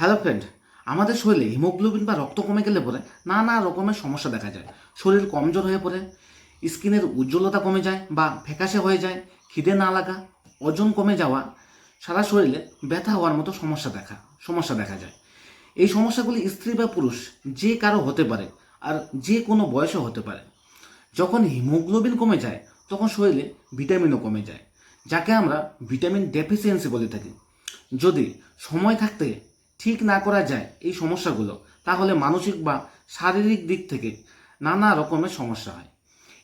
Hello friend আমাদের শরীরে haemoglobin বা রক্ত কমে গেলে পরে নানা রকমের সমস্যা দেখা যায়। শরীর কমজোর হয়ে পড়ে স্কিনের উজ্জ্বলতা কমে যায় বা ফ্যাকাশে হয়ে যায়, খিদে না লাগা, ওজন কমে যাওয়া, সারা শরীরে ব্যথা হওয়ার মতো সমস্যা দেখা সমস্যা দেখা যায়। এই সমস্যাগুলি স্ত্রী বা পুরুষ যে কারও হতে পারে আর যে কোনো বয়সে হতে পারে। যখন হিমোগ্লোবিন কমে যায়, তখন শরীরে ভিটামিনও কমে যায়, যাকে আমরা ভিটামিন ডেফিসিয়েন্সি বলে থাকি। যদি সময় থাকতে ঠিক না করা যায় এই সমস্যাগুলো, তাহলে মানসিক বা শারীরিক দিক থেকে নানা রকমের সমস্যা হয়।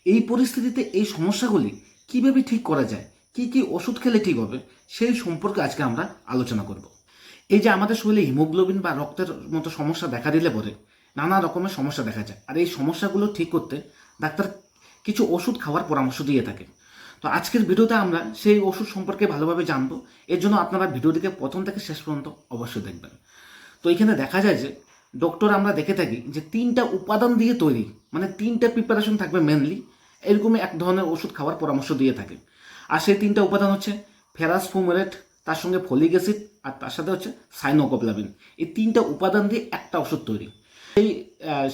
এই পরিস্থিতিতে এই সমস্যাগুলি কীভাবে ঠিক করা যায়, কি কি ওষুধ খেলে ঠিক হবে, সেই সম্পর্কে আজকে আমরা আলোচনা করব। এই যে আমাদের শরীরে হিমোগ্লোবিন বা রক্তের মতো সমস্যা দেখা দিলে পরে নানা রকমের সমস্যা দেখা যায়। আর এই সমস্যাগুলো ঠিক করতে ডাক্তার কিছু ওষুধ খাওয়ার পরামর্শ দিয়ে থাকে। তো আজকের ভিডিওতে আমরা সেই ওষুধ সম্পর্কে ভালোভাবে জানব। এর জন্য আপনারা ভিডিওটিকে প্রথম থেকে শেষ পর্যন্ত অবশ্যই দেখবেন। তো এখানে দেখা যায় যে ডক্টর আমরা দেখে থাকি যে তিনটা উপাদান দিয়ে তৈরি মানে তিনটা প্রিপারেশন থাকবে মেনলি এরকমই এক ধরনের ওষুধ খাওয়ার পরামর্শ দিয়ে থাকে। আর সেই তিনটা উপাদান হচ্ছে ফেরাস ফুমেরেট তার সঙ্গে ফলিক অ্যাসিড আর তার সাথে হচ্ছে সাইনোকোপ্লাবিন এই তিনটা উপাদান দিয়ে একটা ওষুধ তৈরি। সেই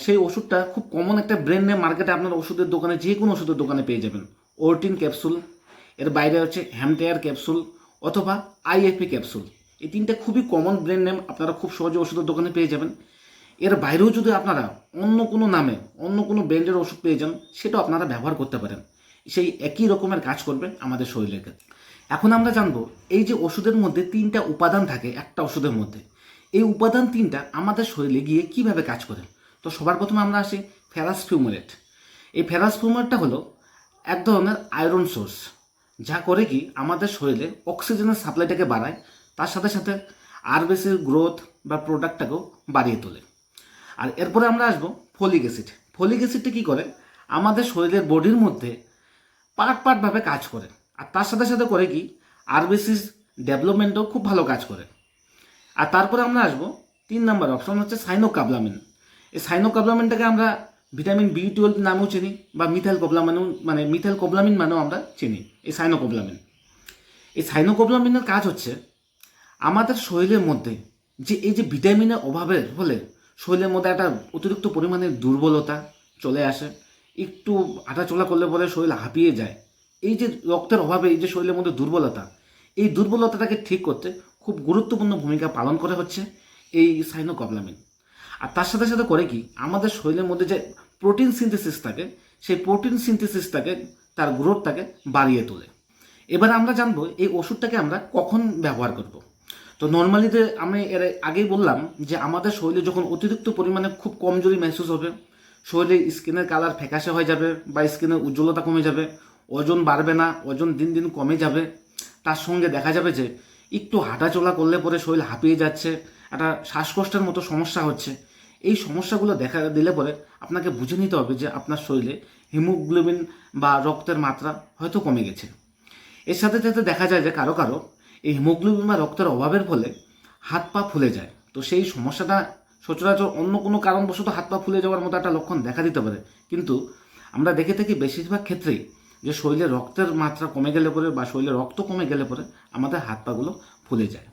সেই ওষুধটা খুব কমন একটা ব্র্যান্ড মার্কেটে আপনার ওষুধের দোকানে যে কোনো ওষুধের দোকানে পেয়ে যাবেন। ওরটিন ক্যাপসুল, এর বাইরে হচ্ছে হ্যামটেয়ার ক্যাপসুল অথবা আইএফপি ক্যাপসুল। এই তিনটে খুবই কমন ব্র্যান্ড নেম আপনারা খুব সহজে ওষুধের দোকানে পেয়ে যাবেন। এর বাইরেও যদি আপনারা অন্য কোনো নামে, অন্য কোনো ব্র্যান্ডের ওষুধ পেয়ে যান, সেটাও আপনারা ব্যবহার করতে পারেন। সেই একই রকমের কাজ করবে আমাদের শরীরের ক্ষেত্রে। এখন আমরা জানব, এই যে ওষুধের মধ্যে তিনটা উপাদান থাকে, একটা ওষুধের মধ্যে, এই উপাদান তিনটা আমাদের শরীরে গিয়ে কীভাবে কাজ করে? তো সবার প্রথমে আমরা আসি ফেরাস ফিউমারেট। এই ফেরাস ফিউমারেটটা হলো এক ধরনের আয়রন সোর্স যা করে কি আমাদের শরীরে অক্সিজেনের সাপ্লাইটাকে বাড়ায়, তার সাথে সাথে আরবিসির গ্রোথ বা প্রোডাক্টটাকেও বাড়িয়ে তোলে। আর এরপরে আমরা আসব ফলিক অ্যাসিড ফলিক অ্যাসিডটা কী করে? আমাদের শরীরের বডির মধ্যে পার্ট পার্টভাবে কাজ করে। আর তার সাথে সাথে করে কি আরবিসিস ডেভেলপমেন্টও খুব ভালো কাজ করে। আর তারপরে আমরা আসব তিন নম্বর অপশন হচ্ছে সাইনোকাবলামিন এই সাইনোকাবলামিনটাকে আমরা ভিটামিন বি টুয়েলভ নামেও চিনি বা মিথাইল কোবলামিনও মানে মিথাইল কোবলামিন মানেও আমরা চিনি, এই সাইনোকোবলামিন। এই সাইনোকোবলামিনের কাজ হচ্ছে আমাদের শরীরের মধ্যে যে এই যে ভিটামিনের অভাবের ফলে শরীরের মধ্যে একটা অতিরিক্ত পরিমাণে দুর্বলতা চলে আসে, একটু হাঁটাচলা করলে পরে শরীর হাঁপিয়ে যায়। এই যে রক্তের অভাবে এই যে শরীরের মধ্যে দুর্বলতা, এই দুর্বলতাটাকে ঠিক করতে খুব গুরুত্বপূর্ণ ভূমিকা পালন করে হচ্ছে এই সাইনোকবলামিন। আর তার সাথে সাথে করে কি, আমাদের শরীরের মধ্যে যে প্রোটিন সিনথেসিস থাকে, সেই প্রোটিন সিনথেসিসটাকে তার গ্রোথটাকে বাড়িয়ে তোলে। এবার আমরা জানব এই ওষুধটাকে আমরা কখন ব্যবহার করব। তো নর্মালিতে আমি এর আগেই বললাম যে আমাদের শরীরে যখন অতিরিক্ত পরিমাণে খুব কমজোরি মেহসুস হবে, শরীরে স্কিনের কালার ফ্যাকাশে হয়ে যাবে বা স্কিনের উজ্জ্বলতা কমে যাবে, ওজন বাড়বে না, ওজন দিন দিন কমে যাবে, তার সঙ্গে দেখা যাবে যে একটু হাঁটাচলা করলে পরে শরীর হাঁপিয়ে যাচ্ছে, একটা শ্বাসকষ্টের মতো সমস্যা হচ্ছে এই সমস্যাগুলো দেখা দিলে পরে আপনাকে বুঝে নিতে হবে যে আপনার শরীরে হিমোগ্লোবিন বা রক্তের মাত্রা হয়তো কমে গেছে। এর সাথে সাথে দেখা যায় যে কারও কারও এই হিমোগ্লোবিন বা রক্তের অভাবের ফলে হাত পা ফুলে যায়। তো সেই সমস্যাটা সচরাচর অন্য কোনো কারণবশত হাত পা ফুলে যাওয়ার মতো একটা লক্ষণ দেখা দিতে পারে। কিন্তু আমরা দেখে থাকি বেশিরভাগ ক্ষেত্রেই যে শরীরে রক্তের মাত্রা কমে গেলে পরে বা শরীরে রক্ত কমে গেলে পরে আমাদের হাত পাগুলো ফুলে যায়।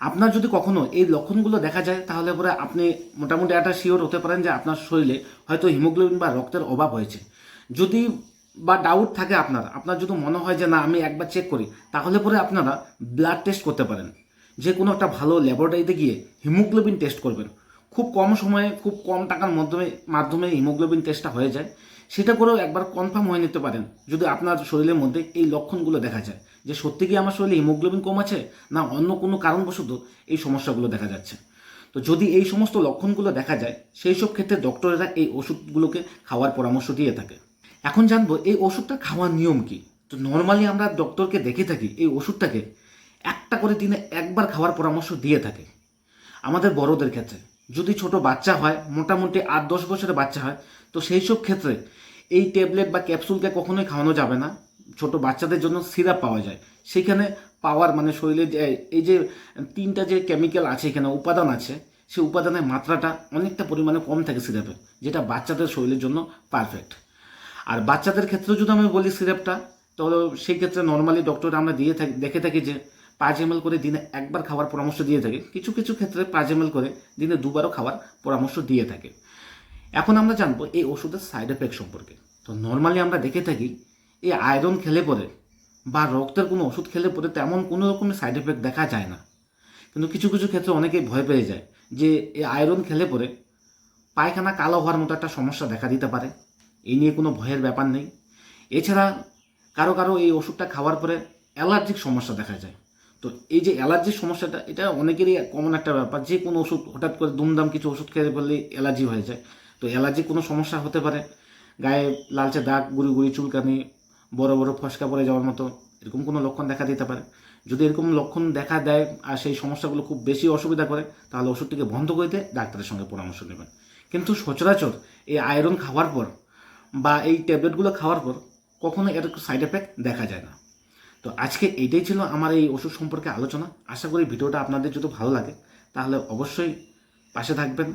আপনার যদি কখনো এই লক্ষণগুলো দেখা যায়, তাহলে পরে আপনি মোটামুটি একটা শিওর হতে পারেন যে আপনার শরীরে হয়তো হিমোগ্লোবিন বা রক্তের অভাব হয়েছে। যদি বা ডাউট থাকে আপনার আপনার যদি মনে হয় যে না, আমি একবার চেক করি, তাহলে পরে আপনারা ব্লাড টেস্ট করতে পারেন। যে কোনো একটা ভালো ল্যাবরেটরিতে গিয়ে হিমোগ্লোবিন টেস্ট করবেন। খুব কম সময়ে, খুব কম টাকার মাধ্যমে মাধ্যমে হিমোগ্লোবিন টেস্টটা হয়ে যায়। সেটা করেও একবার কনফার্ম হয়ে নিতে পারেন। যদি আপনার শরীরের মধ্যে এই লক্ষণগুলো দেখা যায়, যে সত্যি কি আমার শরীরে হিমোগ্লোবিন কম আছে না অন্য কোনো কারণবশত এই সমস্যাগুলো দেখা যাচ্ছে। তো যদি এই সমস্ত লক্ষণগুলো দেখা যায়, সেই সব ক্ষেত্রে ডক্টরেরা এই ওষুধগুলোকে খাওয়ার পরামর্শ দিয়ে থাকে। এখন জানব, এই ওষুধটা খাওয়ার নিয়ম কি? তো নর্মালি আমরা ডক্টরকে দেখে থাকি, এই ওষুধটাকে একটা করে দিনে একবার খাওয়ার পরামর্শ দিয়ে থাকে। আমাদের বড়দের ক্ষেত্রে। যদি ছোট বাচ্চা হয়, মোটামুটি আট দশ বছরের বাচ্চা হয়, তো সেই সব ক্ষেত্রে এই ট্যাবলেট বা ক্যাপসুলকে কখনোই খাওয়ানো যাবে না। ছোট বাচ্চাদের জন্য সিরাপ পাওয়া যায়। সেখানে পাওয়ার মানে শরীরে যে, এই যে তিনটা যে কেমিক্যাল আছে এখানে, উপাদান আছে, সেই উপাদানের মাত্রাটা অনেকটা পরিমাণে কম থাকে সিরাপে যেটা বাচ্চাদের শরীরের জন্য পারফেক্ট আর বাচ্চাদের ক্ষেত্রে যদি আমি বলি সিরাপটা, তাহলে সেই ক্ষেত্রে নর্মালি ডক্টর আমরা দিয়ে থাকি, দেখে থাকি যে পাঁচ এম করে দিনে একবার খাওয়ার পরামর্শ দিয়ে থাকে। কিছু কিছু ক্ষেত্রে পাঁচ এম করে দিনে দুবারও খাওয়ার পরামর্শ দিয়ে থাকে। এখন আমরা জানব এই ওষুধের সাইড এফেক্ট সম্পর্কে। তো নর্মালি আমরা দেখে থাকি, এই আয়রন খেলে পরে বা রক্তের কোনো ওষুধ খেলে পরে তেমন কোনো রকমের সাইড এফেক্ট দেখা যায় না। কিন্তু কিছু কিছু ক্ষেত্রে অনেকেই ভয় পেয়ে যায় যে, এই আয়রন খেলে পরে পায়খানা কালো হওয়ার মতো একটা সমস্যা দেখা দিতে পারে। এই নিয়ে কোনো ভয়ের ব্যাপার নেই। এছাড়া কারও কারও এই ওষুধটা খাওয়ার পরে অ্যালার্জিক সমস্যা দেখা যায়। তো এই যে অ্যালার্জির সমস্যাটা, এটা অনেকেরই কমন একটা ব্যাপার। যে কোনো ওষুধ, হঠাৎ করে দুমদাম কিছু ওষুধ খেয়ে ফেললে অ্যালার্জি হয়ে যায়। তো অ্যালার্জি কোনো সমস্যা হতে পারে। গায়ে লালচে দাগ, গুড়ি গুড়ি, চুলকানি, বড় বড় ফসকা পড়ে যাওয়ার মতো এরকম কোনো লক্ষণ দেখা দিতে পারে। যদি এরকম লক্ষণ দেখা দেয় আর সেই সমস্যাগুলো খুব বেশি অসুবিধা করে, তাহলে ওষুধটিকে বন্ধ করে দিয়ে ডাক্তারের সঙ্গে পরামর্শ নেবেন। কিন্তু সচরাচর এই আয়রন খাওয়ার পর বা এই ট্যাবলেটগুলো খাওয়ার পর কখনো এর সাইড এফেক্ট দেখা যায় না। তো আজকে এটাই ছিল আমার এই ওষুধ সম্পর্কে আলোচনা। আশা করি ভিডিওটা আপনাদের যদি ভালো লাগে, তাহলে অবশ্যই পাশে থাকবেন।